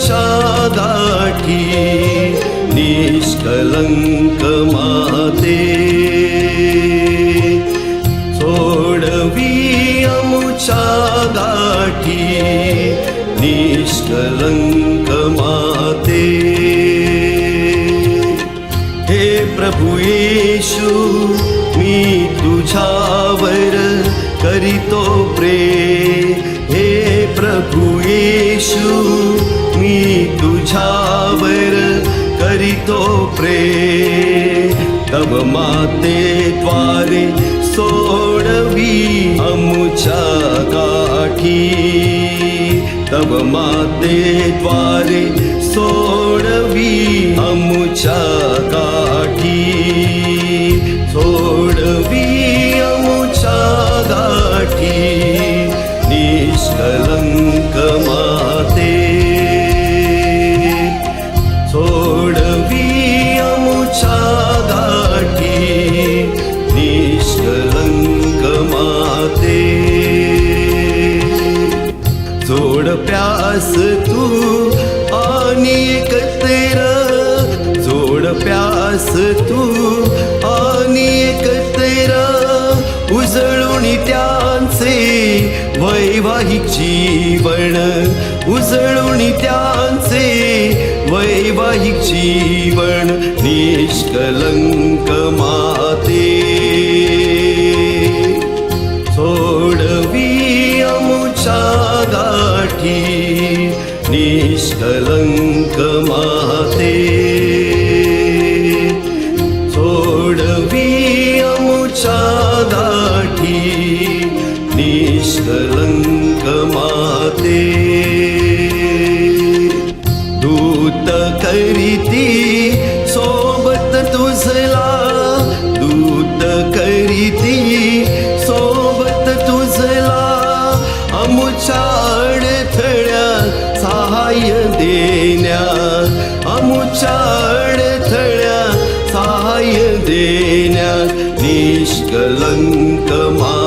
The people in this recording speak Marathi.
सोडवी अमुच्या निष्कलंक माते. सोडवी अमुच्या गाठी निष्कलंक माते. हे प्रभु येशू मी तुझ्यावर करीतो प्रेम हे प्रभु येशू मी तुझ्यावर करीतो प्रेम. तव माते द्वारे सोडवी अमुच्या गाठी तव माते द्वारे सोडवी अमुच्या गाठी सोडवी अमुच्या गाठी निष्कलंक जोड प्यास तू आणि एकत्र जोड प्यास तू आणि एकत्र उजळून त्यांचे वैवाहिक जीवन. उजळून त्यांचे वैवाहिक जीवन. निष्कलंक माते. नाही निष्कलंक माते. सोडवी अमुच्या गाठी निष्कलंक माते. दूत करीती सोबत तुझला अडथळ्या सहाय्य देण्या अमुच्या अडथळ्या सहाय्य देण्या निष्कलंक मा